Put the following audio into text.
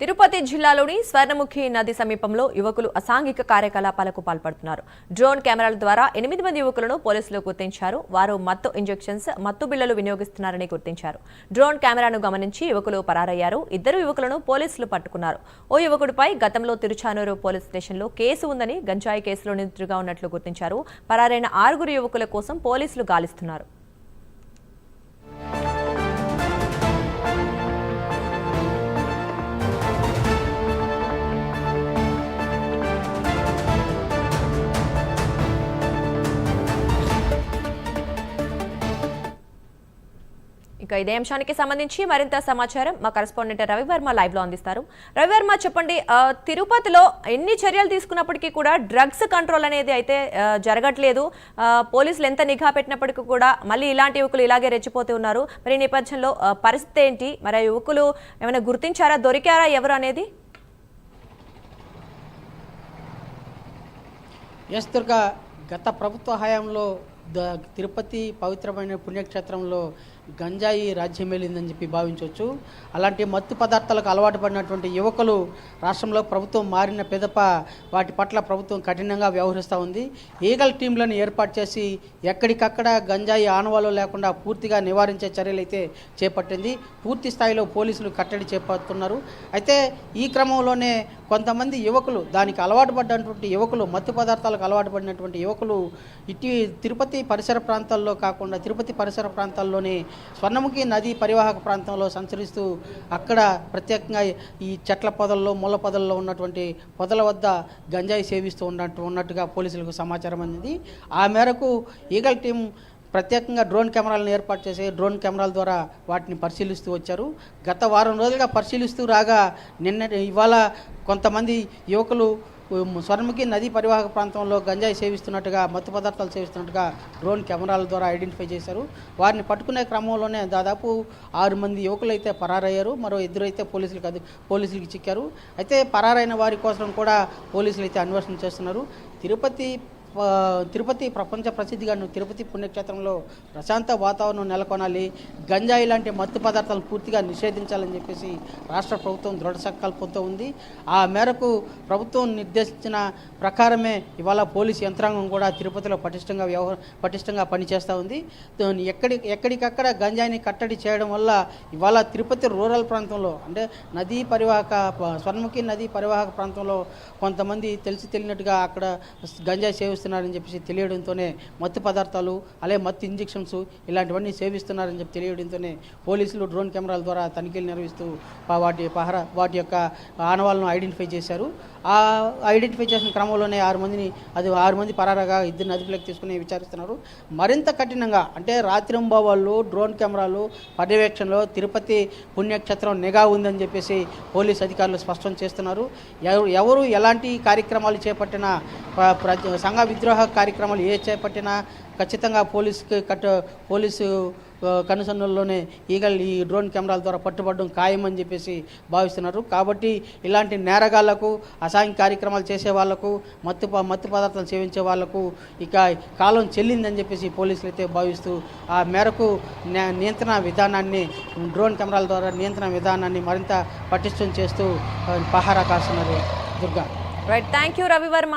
తిరుపతి జిల్లాలోని స్వర్ణముఖి నది సమీపంలో యువకులు అసాంఘిక కార్యకలాపాలకు పాల్పడుతున్నారు. డ్రోన్ కెమెరాల ద్వారా ఎనిమిది మంది యువకులను పోలీసులు గుర్తించారు. వారు మత్తు ఇంజెక్షన్స్ మత్తు బిళ్ళలు వినియోగిస్తున్నారని గుర్తించారు. డ్రోన్ కెమెరాను గమనించి యువకులు పరారయ్యారు. ఇద్దరు యువకులను పోలీసులు పట్టుకున్నారు. ఓ యువకుడిపై గతంలో తిరుచానూరు పోలీస్ స్టేషన్లో కేసు ఉందని గంజాయి కేసులో నిందితుడిగా ఉన్నట్లు గుర్తించారు. పరారైన ఆరుగురు యువకుల కోసం పోలీసులు గాలిస్తున్నారు. ఇక ఇదే అంశానికి సంబంధించి మరింత సమాచారం మా కరస్పాండెంట్ రవివర్మ లైవ్లో అందిస్తారు. రవివర్మ చెప్పండి తిరుపతిలో ఎన్ని చర్యలు తీసుకున్నప్పటికీ కూడా డ్రగ్స్ కంట్రోల్ అనేది అయితే జరగట్లేదు. పోలీసులు ఎంత నిఘా పెట్టినప్పటికీ కూడా మళ్ళీ ఇలాంటి యువకులు ఇలాగే రెచ్చిపోతూ ఉన్నారు. మరి ఈ నేపథ్యంలో పరిస్థితి ఏంటి? మరి ఆ యువకులు ఏమైనా గుర్తించారా దొరికారా ఎవరు అనేది? ఎస్ దుర్గా గత ప్రభుత్వ హయాంలో ద తిరుపతి పవిత్రమైన పుణ్యక్షేత్రంలో గంజాయి రాజ్యమేలిందని చెప్పి భావించవచ్చు. అలాంటి మత్తు పదార్థాలకు అలవాటు పడినటువంటి యువకులు రాష్ట్రంలో ప్రభుత్వం మారిన పెదప వాటి పట్ల ప్రభుత్వం కఠినంగా వ్యవహరిస్తూ ఉంది. ఈగల్ టీంలను ఏర్పాటు చేసి ఎక్కడికక్కడ గంజాయి ఆనవాళ్ళు లేకుండా పూర్తిగా నివారించే చర్యలు అయితే చేపట్టింది. పూర్తి స్థాయిలో పోలీసులు కట్టడి చేపడుతున్నారు. అయితే ఈ క్రమంలోనే కొంతమంది యువకులు దానికి అలవాటు పడినటువంటి యువకులు మత్తు పదార్థాలకు అలవాటు పడినటువంటి యువకులు ఇటీ తిరుపతి పరిసర ప్రాంతాల్లో కాకుండా తిరుపతి పరిసర ప్రాంతాల్లోనే స్వర్ణముఖి నది పరివాహక ప్రాంతంలో సంచరిస్తూ అక్కడ ప్రత్యేకంగా ఈ చెట్ల పొదల్లో ముళ్ళ పొదల్లో ఉన్నటువంటి పొదల వద్ద గంజాయి సేవిస్తూ ఉన్నట్టు ఉన్నట్టుగా పోలీసులకు సమాచారం అందింది. ఆ మేరకు ఈగల్ టీం ప్రత్యేకంగా డ్రోన్ కెమెరాలను ఏర్పాటు చేసి డ్రోన్ కెమెరాల ద్వారా వాటిని పరిశీలిస్తూ వచ్చారు. గత వారం రోజులుగా పరిశీలిస్తూ రాగా నిన్న ఇవాళ కొంతమంది యువకులు స్వర్ణముఖి నదీ పరివాహక ప్రాంతంలో గంజాయి సేవిస్తున్నట్టుగా మత్తు పదార్థాలు సేవిస్తున్నట్టుగా డ్రోన్ కెమెరాల ద్వారా ఐడెంటిఫై చేశారు. వారిని పట్టుకునే క్రమంలోనే దాదాపు ఆరు మంది యువకులు అయితే పరారయ్యారు. మరో ఇద్దరు అయితే పోలీసులకు అది పోలీసులకు చిక్కారు. అయితే పరారైన వారి కోసం కూడా పోలీసులు అయితే అన్వేషణ చేస్తున్నారు. తిరుపతి తిరుపతి ప్రపంచ ప్రసిద్ధిగాను తిరుపతి పుణ్యక్షేత్రంలో ప్రశాంత వాతావరణం నెలకొనాలి. గంజాయి లాంటి మత్తు పదార్థాలను పూర్తిగా నిషేధించాలని చెప్పేసి రాష్ట్ర ప్రభుత్వం దృఢ సంకల్పంతో ఉంది. ఆ మేరకు ప్రభుత్వం నిర్దేశించిన ప్రకారమే ఇవాళ పోలీస్ యంత్రాంగం కూడా తిరుపతిలో పటిష్టంగా వ్యవహార పటిష్టంగా పనిచేస్తూ ఉంది. ఎక్కడి ఎక్కడికక్కడ గంజాయిని కట్టడి చేయడం వల్ల ఇవాళ తిరుపతి రూరల్ ప్రాంతంలో అంటే నదీ పరివాహక స్వర్ణముఖి నదీ పరివాహక ప్రాంతంలో కొంతమంది తెలిసి తెలియనట్టుగా అక్కడ గంజాయి సేవిస్తున్నారని చెప్పేసి తెలియడంతోనే మత్తు పదార్థాలు అలాగే మత్తు ఇంజెక్షన్స్ ఇలాంటివన్నీ సేవిస్తున్నారని చెప్పి తెలియడంతోనే పోలీసులు డ్రోన్ కెమెరాల ద్వారా తనిఖీలు నిర్వహిస్తూ వాటి పహర వాటి యొక్క ఆనవాళ్ళను ఐడెంటిఫై చేశారు. ఆ ఐడెంటిఫై చేసిన క్రమంలోనే ఆరు మందిని అది ఆరు మంది పరారగా ఇద్దరిని అదుపులోకి తీసుకుని విచారిస్తున్నారు. మరింత కఠినంగా అంటే రాత్రింబవళ్ళు డ్రోన్ కెమెరాలు పర్యవేక్షణలో తిరుపతి పుణ్యక్షేత్రం నిఘా ఉందని చెప్పేసి పోలీస్ అధికారులు స్పష్టం చేస్తున్నారు. ఎవరు ఎవరు ఎలాంటి కార్యక్రమాలు చేపట్టినా ప్ర- సంఘ విద్రోహ కార్యక్రమాలు ఏ చేపట్టినా ఖచ్చితంగా పోలీసుకి కట్ పోలీసు కనుసన్నుల్లోనే ఈగలు ఈగల్ ఈ డ్రోన్ కెమెరాల ద్వారా పట్టుబడడం ఖాయమని చెప్పేసి భావిస్తున్నారు. కాబట్టి ఇలాంటి నేరగాళ్ళకు అసాయం కార్యక్రమాలు చేసే వాళ్ళకు మత్తు ప- మత్తు పదార్థాలు సేవించే వాళ్ళకు ఇక కాలం చెల్లిందని చెప్పేసి పోలీసులు అయితే భావిస్తూ ఆ మేరకు నియంత్రణ విధానాన్ని డ్రోన్ కెమెరాల ద్వారా నియంత్రణ విధానాన్ని మరింత పటిష్టం చేస్తూ పహారా కాస్తున్నారు Durga. Right thank you Ravi Varma